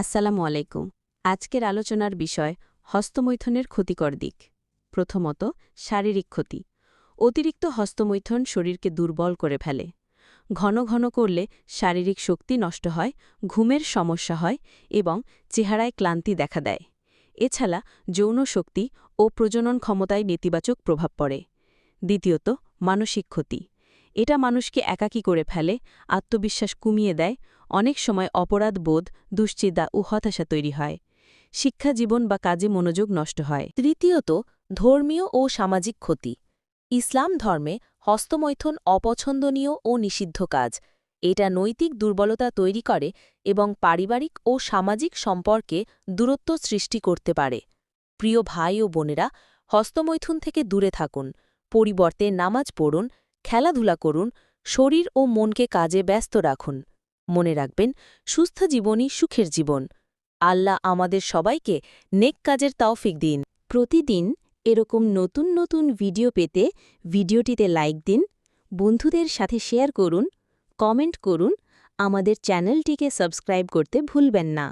আসসালামু আলাইকুম। আজকের আলোচনার বিষয় হস্তমৈথনের ক্ষতিকর দিক। প্রথমত, শারীরিক ক্ষতি। অতিরিক্ত হস্তমৈথন শরীরকে দুর্বল করে ফেলে। ঘন ঘন করলে শারীরিক শক্তি নষ্ট হয়, ঘুমের সমস্যা হয় এবং চেহারায় ক্লান্তি দেখা দেয়। এছাড়া যৌন শক্তি ও প্রজনন ক্ষমতায় নেতিবাচক প্রভাব পড়ে। দ্বিতীয়ত, মানসিক ক্ষতি। এটা মানুষকে একাকী করে ফেলে, আত্মবিশ্বাস কমিয়ে দেয়, অনেক সময় অপরাধ বোধ, দুশ্চিন্তা ও হতাশা তৈরি হয়। শিক্ষা জীবন বা কাজে মনোযোগ নষ্ট হয়। তৃতীয়ত, ধর্মীয় ও সামাজিক ক্ষতি। ইসলাম ধর্মে হস্তমৈথুন অপছন্দনীয় ও নিষিদ্ধ কাজ। এটা নৈতিক দুর্বলতা তৈরি করে এবং পারিবারিক ও সামাজিক সম্পর্কে দূরত্ব সৃষ্টি করতে পারে। প্রিয় ভাই ও বোনেরা, হস্তমৈথুন থেকে দূরে থাকুন, পরিবর্তে নামাজ পড়ুন খেলাধুলা করুন, শরীর ও মনকে কাজে ব্যস্ত রাখুন। মনে রাখবেন, সুস্থ জীবনই সুখের জীবন। আল্লাহ আমাদের সবাইকে নেক কাজের তাওফিক দিন। প্রতিদিন এরকম নতুন নতুন ভিডিও পেতে ভিডিওটিতে লাইক দিন, বন্ধুদের সাথে শেয়ার করুন, কমেন্ট করুন, আমাদের চ্যানেলটিকে সাবস্ক্রাইব করতে ভুলবেন না।